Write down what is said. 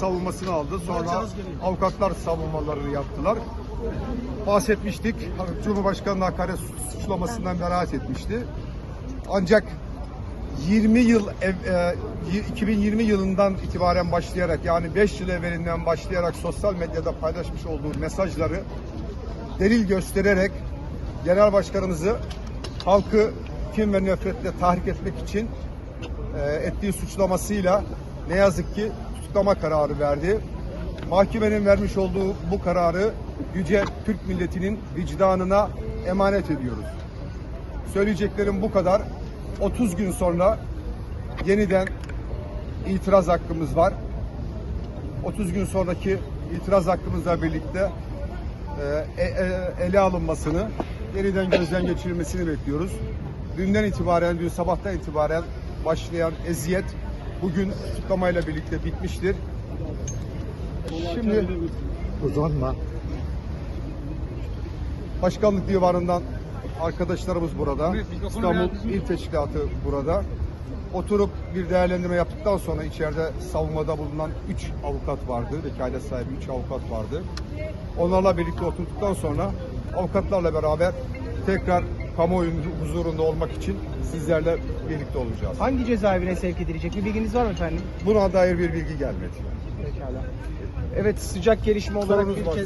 savunmasını aldı. Sonra avukatlar savunmalarını yaptılar. Bahsetmiştik. Cumhurbaşkanı hakaret suçlamasından beraat etmişti. Ancak 20 yıl ev- e, y- 2020 yılından itibaren başlayarak yani 5 yıl evvelinden başlayarak sosyal medyada paylaşmış olduğu mesajları delil göstererek genel başkanımızı halkı kim ve nefretle tahrik etmek için e, ettiği suçlamasıyla ne yazık ki tutuklama kararı verdi. Mahkemenin vermiş olduğu bu kararı yüce Türk milletinin vicdanına emanet ediyoruz. Söyleyeceklerim bu kadar. 30 gün sonra yeniden itiraz hakkımız var. 30 gün sonraki itiraz hakkımızla birlikte e, e, ele alınmasını, yeniden gözden geçirilmesini bekliyoruz. Dünden itibaren, dün sabahtan itibaren başlayan eziyet bugün tutuklamayla birlikte bitmiştir. Şimdi Uzanma. Başkanlık Divanı'ndan arkadaşlarımız burada. İstanbul İl Teşkilatı burada. Oturup bir değerlendirme yaptıktan sonra içeride savunmada bulunan 3 avukat vardı. Vekalet sahibi 3 avukat vardı. Onlarla birlikte oturduktan sonra avukatlarla beraber tekrar kamuoyunun huzurunda olmak için sizlerle birlikte olacağız. Hangi cezaevine sevk edilecek? Bir bilginiz var mı efendim? Buna dair bir bilgi gelmedi. Pekala. Evet sıcak gelişme olarak Sorunuz bir var. kez